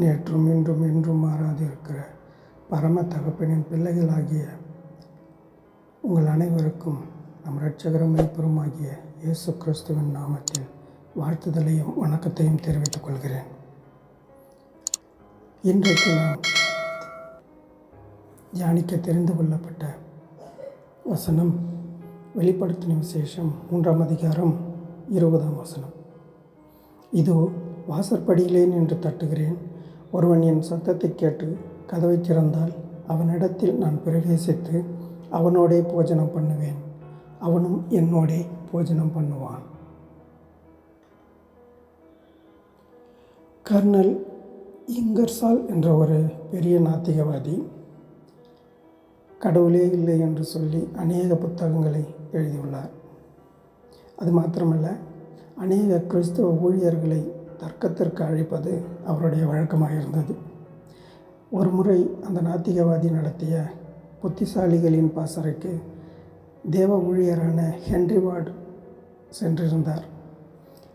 நேற்றும் இன்றும் என்றும் மாறாதிருக்கிற பரம தகப்பனின் பிள்ளைகளாகிய உங்கள் அனைவருக்கும் நம் இரட்சகரும் மெய்ப்பெருமாகிய இயேசு கிறிஸ்துவின் நாமத்தில் வாழ்த்துதலையும் வணக்கத்தையும் தெரிவித்துக் கொள்கிறேன். இன்றைக்கு நாம் தியானிக்க தெரிந்து கொள்ளப்பட்ட வசனம் வெளிப்படுத்தின விசேஷம் மூன்றாம் அதிகாரம் இருபதாம் வசனம். இதோ வாசற்படியிலே நின்று தட்டுகிறேன். ஒருவன் என் சத்தத்தை கேட்டு கதவை திறந்தால் அவனிடத்தில் நான் பிரவேசித்து அவனோடே போஜனம் பண்ணுவேன். அவனும் என்னோடே போஜனம் பண்ணுவான். கர்னல் இங்கர்சால் என்ற ஒரு பெரிய நாத்திகவாதி கடவுளே இல்லை என்று சொல்லி அநேக புத்தகங்களை எழுதியுள்ளார். அது மாத்திரமல்ல அநேக கிறிஸ்தவ ஊழியர்களை தர்க்கத்திற்கு அழைப்பது அவருடைய வழக்கமாக இருந்தது ஒரு முறை அந்த நாத்திகவாதி நடத்திய புத்திசாலிகளின் பாசறைக்கு தேவ ஊழியரான ஹென்ரி வார்டு சென்றிருந்தார்.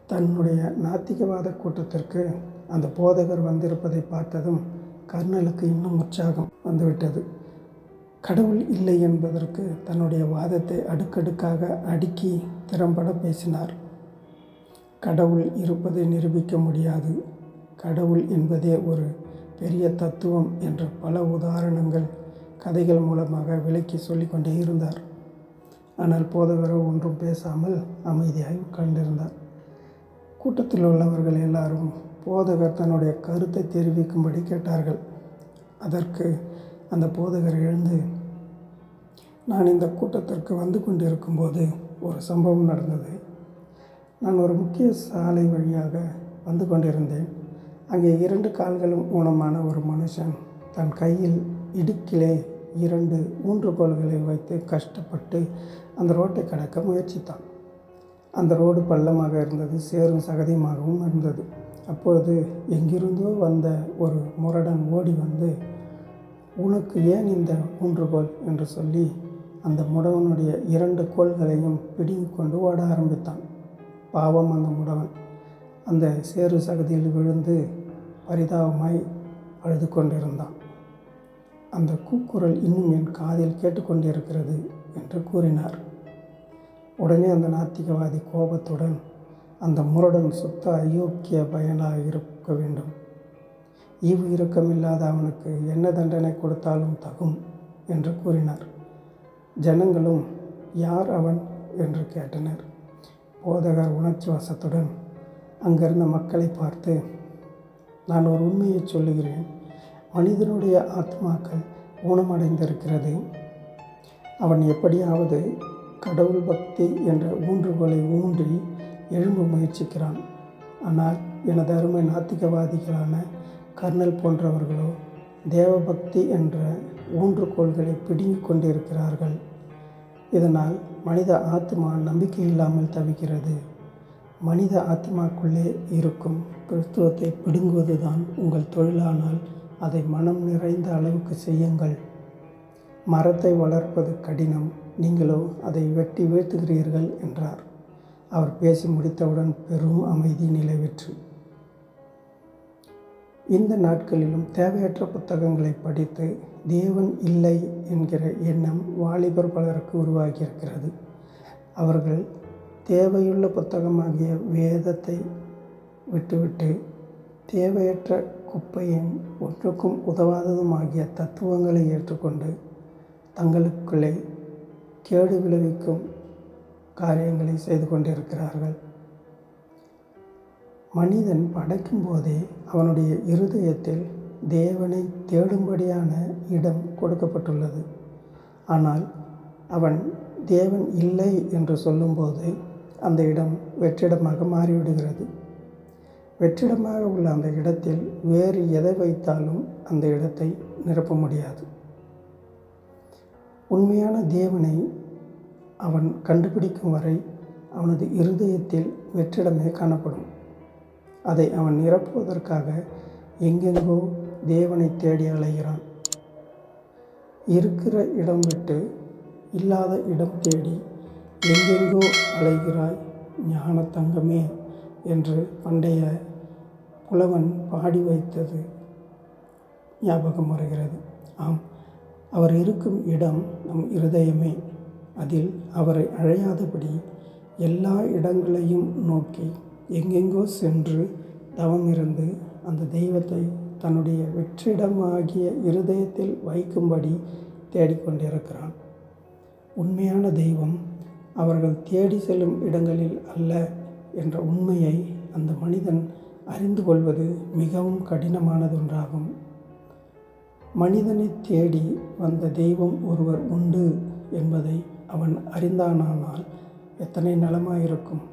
தன்னுடைய நாத்திகவாத கூட்டத்திற்கு அந்த போதகர் வந்திருப்பதை பார்த்ததும் கர்னலுக்கு இன்னும் உற்சாகம் வந்துவிட்டது. கடவுள் இல்லை என்பதற்கு தன்னுடைய வாதத்தை அடுக்கடுக்காக அடுக்கி திறம்பட பேசினார். கடவுள் இருப்பதை நிரூபிக்க முடியாது. கடவுள் என்பதே ஒரு பெரிய தத்துவம் என்ற பல உதாரணங்கள் கதைகள் மூலமாக விளக்கி சொல்லிக்கொண்டே இருந்தார். ஆனால் போதகரோ ஒன்றும் பேசாமல் அமைதியாய் உட்கார்ந்திருந்தார். கூட்டத்தில் உள்ளவர்கள் எல்லாரும் போதகர் தன்னுடைய கருத்தை தெரிவிக்கும்படி கேட்டார்கள். அதற்கு அந்த போதகர் எழுந்து நான் இந்த கூட்டத்திற்கு வந்து கொண்டிருக்கும்போது ஒரு சம்பவம் நடந்தது. நான் ஒரு முக்கிய சாலை வழியாக வந்து கொண்டிருந்தேன். அங்கே இரண்டு கால்களும் ஊனமான ஒரு மனுஷன் தன் கையில் இடுக்கிலே இரண்டு ஊன்றுகோள்களை வைத்து கஷ்டப்பட்டு அந்த ரோட்டை கடக்க முயற்சித்தான். அந்த ரோடு பள்ளமாக இருந்தது சேரும் சகதியுமாகவும் இருந்தது. அப்பொழுது எங்கிருந்தோ வந்த ஒரு முரடன் ஓடி வந்து உனக்கு ஏன் இந்த ஊன்றுகோல்? என்று சொல்லி அந்த முடவனுடைய இரண்டு கோள்களையும் பிடுங்கி கொண்டு ஓட ஆரம்பித்தான். பாவம் அந்த முடவன். அந்த சேறு சகதியில் விழுந்து பரிதாபமாய் அழுது கொண்டிருந்தான். அந்த கூக்குரல் இன்னும் என் காதில் கேட்டுக்கொண்டிருக்கிறது என்று கூறினார். உடனே அந்த நாத்திகவாதி கோபத்துடன் அந்த முரடன் சுத்த அயோக்கிய பயனாக இருக்க வேண்டும். ஈவு இரக்கமில்லாத அவனுக்கு என்ன தண்டனை கொடுத்தாலும் தகும் என்று கூறினார். ஜனங்களும் யார் அவன் என்று கேட்டனர். போதகர் உணர்ச்சி வசத்துடன் அங்கிருந்த மக்களை பார்த்து நான் ஒரு உண்மையை சொல்லுகிறேன். மனிதனுடைய ஆத்மாக்கள் ஊனமடைந்திருக்கிறது. அவன் எப்படியாவது கடவுள் பக்தி என்ற ஊன்றுகோலை ஊன்றி எழும்ப முயற்சிக்கிறான். ஆனால் எனது அருமை நாத்திகவாதிகளான கர்னல் போன்றவர்களோ தேவபக்தி என்ற ஊன்றுகோள்களை பிடுங்கிக் கொண்டிருக்கிறார்கள். இதனால் மனித ஆத்மா நம்பிக்கை இல்லாமல் தவிக்கிறது. மனித ஆத்மாக்குள்ளே இருக்கும் கிறிஸ்துவத்தை பிடுங்குவதுதான் உங்கள் தொழிலானால் அதை மனம் நிறைந்த அளவுக்கு செய்யுங்கள். மரத்தை வளர்ப்பது கடினம். நீங்களோ அதை வெட்டி வீழ்த்துகிறீர்கள் என்றார். அவர் பேசி முடித்தவுடன் பெரும் அமைதி நிலவிற்று. இந்த நாட்களிலும் தேவையற்ற புத்தகங்களை படித்து தேவன் இல்லை என்கிற எண்ணம் வாலிபர் பலருக்கு உருவாகியிருக்கிறது. அவர்கள் தேவையுள்ள புத்தகமாகிய வேதத்தை விட்டுவிட்டு தேவையற்ற குப்பையும் ஒன்றுக்கும் உதவாததுமாகிய தத்துவங்களை ஏற்றுக்கொண்டு தங்களுக்குள்ளே கேடு விளைவிக்கும் காரியங்களை செய்து கொண்டிருக்கிறார்கள். மனிதன் படைக்கும் போதே அவனுடைய இருதயத்தில் தேவனை தேடும்படியான இடம் கொடுக்கப்பட்டுள்ளது. ஆனால் அவன் தேவன் இல்லை என்று சொல்லும்போது அந்த இடம் வெற்றிடமாக மாறிவிடுகிறது. வெற்றிடமாக உள்ள அந்த இடத்தில் வேறு எதை வைத்தாலும் அந்த இடத்தை நிரப்ப முடியாது. உண்மையான தேவனை அவன் கண்டுபிடிக்கும் வரை அவனது இருதயத்தில் வெற்றிடமே காணப்படும். அதை அவன் நிரப்புவதற்காக எங்கெங்கோ தேவனை தேடி அலைகிறான். இருக்கிற இடம் விட்டு இல்லாத இடம் தேடி எங்கெங்கோ அலைகிறாய் ஞான தங்கமே என்று பண்டைய புலவன் பாடி வைத்தது ஞாபகம் வருகிறது. ஆம் அவர் இருக்கும் இடம் நம் இருதயமே. அதில் அவரை அழையாதபடி எல்லா இடங்களையும் நோக்கி எங்கெங்கோ சென்று தவம் இருந்து அந்த தெய்வத்தை தன்னுடைய வெற்றிடமாகிய இருதயத்தில் வைக்கும்படி தேடிக்கொண்டிருக்கிறான். உண்மையான தெய்வம் அவர்கள் தேடி செல்லும் இடங்களில் அல்ல என்ற உண்மையை அந்த மனிதன் அறிந்து கொள்வது மிகவும் கடினமானதொன்றாகும். மனிதனை தேடி வந்த தெய்வம் ஒருவர் உண்டு என்பதை அவன் அறிந்தானானால் எத்தனை நலமாயிருக்கும்.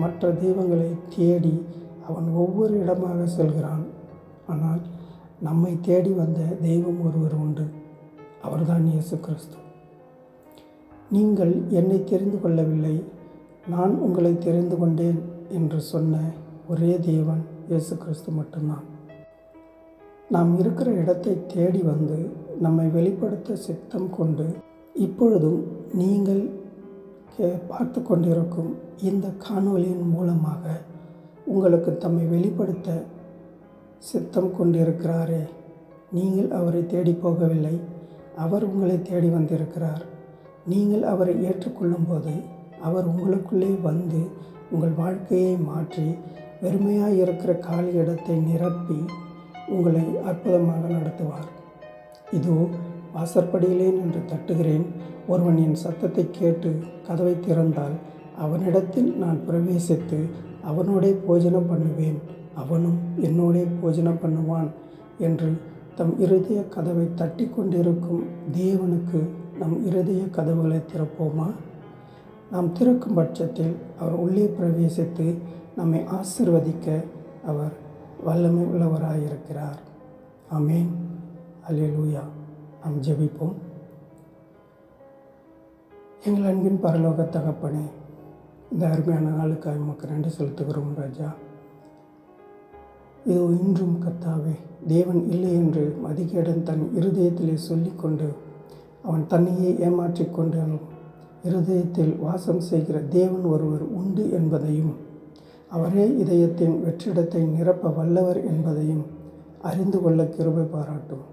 மற்ற தெய்வங்களை தேடி அவன் ஒவ்வொரு இடமாக செல்கிறான். ஆனால் நம்மை தேடி வந்த தெய்வம் ஒருவர் உண்டு. அவர்தான் இயேசு கிறிஸ்து. நீங்கள் என்னை தெரிந்து கொள்ளவில்லை நான் உங்களை தெரிந்து கொண்டேன் என்று சொன்ன ஒரே தேவன் இயேசு கிறிஸ்து மட்டும்தான். நாம் இருக்கிற இடத்தை தேடி வந்து நம்மை வெளிப்படுத்த சித்தம் கொண்டு இப்பொழுதும் நீங்கள் கே- பார்த்து கொண்டிருக்கும் இந்த காணொளியின் மூலமாக உங்களுக்கு தம்மை வெளிப்படுத்த சித்தம் கொண்டிருக்கிறாரே. நீங்கள் அவரை தேடி போகவில்லை. அவர் உங்களை தேடி வந்திருக்கிறார். நீங்கள் அவரை ஏற்றுக்கொள்ளும்போது அவர் உங்களுக்குள்ளே வந்து உங்கள் வாழ்க்கையை மாற்றி வெறுமையாக இருக்கிற காலி இடத்தை நிரப்பி உங்களை அற்புதமாக நடத்துவார். இதோ வாசற்படியிலே நின்று தட்டுகிறேன். ஒருவன் என் சத்தத்தை கேட்டு கதவை திறந்தால் அவனிடத்தில் நான் பிரவேசித்து அவனோடே போஜனம் பண்ணுவேன். அவனும் என்னோடே போஜனம் பண்ணுவான் என்று தம் இருதய கதவை தட்டி கொண்டிருக்கும் தேவனுக்கு நம் இருதய கதவுகளை திறப்போமா? நாம் திறக்கும் பட்சத்தில் அவர் உள்ளே பிரவேசித்து நம்மை ஆசிர்வதிக்க அவர் வல்லமை உள்ளவராயிருக்கிறார். அமேன் அலிலூயா நாம் ஜெபிப்போம். எங்கள் அன்பின் பரலோக தகப்பனே இந்த அருமையான நாளுக்காக உமக்கு நன்றி செலுத்துகிறோம் ராஜா. இதோ இன்றும் கத்தாவே தேவன் இல்லை என்று மதிகேடன் தன் இருதயத்திலே சொல்லிக்கொண்டு அவன் தன்னையே ஏமாற்றிக்கொண்டு இருதயத்தில் வாசம் செய்கிற தேவன் ஒருவர் உண்டு என்பதையும் அவரே இதயத்தின் வெற்றிடத்தை நிரப்ப வல்லவர் என்பதையும் அறிந்து கொள்ள கிருபை பாராட்டும்.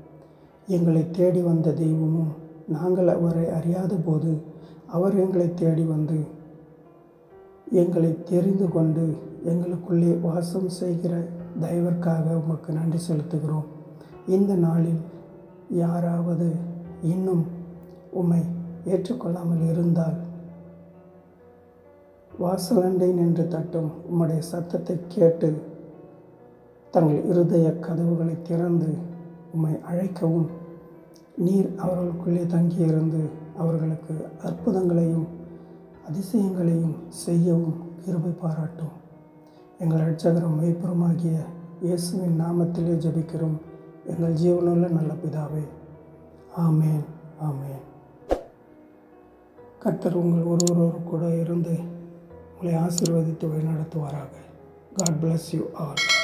எங்களை தேடி வந்த தெய்வமும் நாங்கள் அவரை அறியாத போது அவர் எங்களை தேடி வந்து எங்களை தெரிந்து கொண்டு எங்களுக்குள்ளே வாசம் செய்கிற தயவர்க்காக உமக்கு நன்றி செலுத்துகிறோம். இந்த நாளில் யாராவது இன்னும் உம்மை ஏற்றுக்கொள்ளாமல் இருந்தால் வாசலண்டை நின்று தட்டும் உம்முடைய சத்தத்தை கேட்டு தங்கள் இருதய கதவுகளை திறந்து உம்மை அழைக்கவும் நீர் அவர்களுக்குள்ளே தங்கியிருந்து அவர்களுக்கு அற்புதங்களையும் அதிசயங்களையும் செய்யவும் கிருபை பாராட்டும். எங்கள் ரட்சகரும் மெய்ப்புறமாகிய இயேசுவின் நாமத்திலே ஜெபிக்கிறோம். எங்கள் ஜீவனுள்ள நல்ல பிதாவே. ஆமேன் ஆமேன். கர்த்தர் உங்கள் ஒருவரோடு கூட இருந்து உங்களை ஆசீர்வதித்து வழிநடத்துவாராக. God bless you all